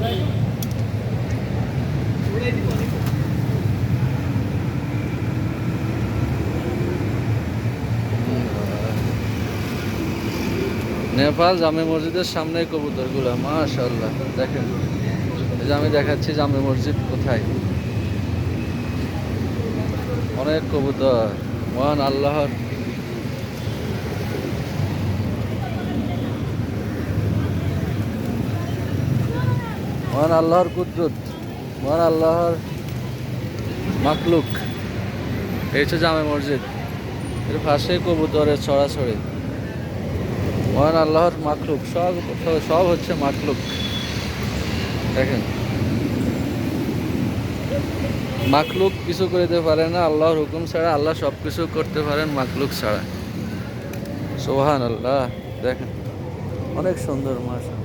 নেপাল জামে মসজিদের সামনে কবুতর কবুতরগুলো মাশাল্লাহ দেখেন। এই যে আমি দেখাচ্ছি জামে মসজিদ কোথায়। অনেক কবুতর, মহান আল্লাহর মহান আল্লাহর কুদরত, মহান আল্লাহর মাকলুক এই হচ্ছে জামে মসজিদ, এর পাশে কবুতরের ছড়াছড়ি। মহান আল্লাহর মাকলুক সব, সব- হচ্ছে মাকলুক দেখেন। মাকলুক কিছু করতে পারে না, আল্লাহর হুকুম ছাড়া, আল্লাহ সব কিছু করতে পারেন মাকলুক ছাড়া। সোহান আল্লাহ দেখেন। অনেক সুন্দর মাস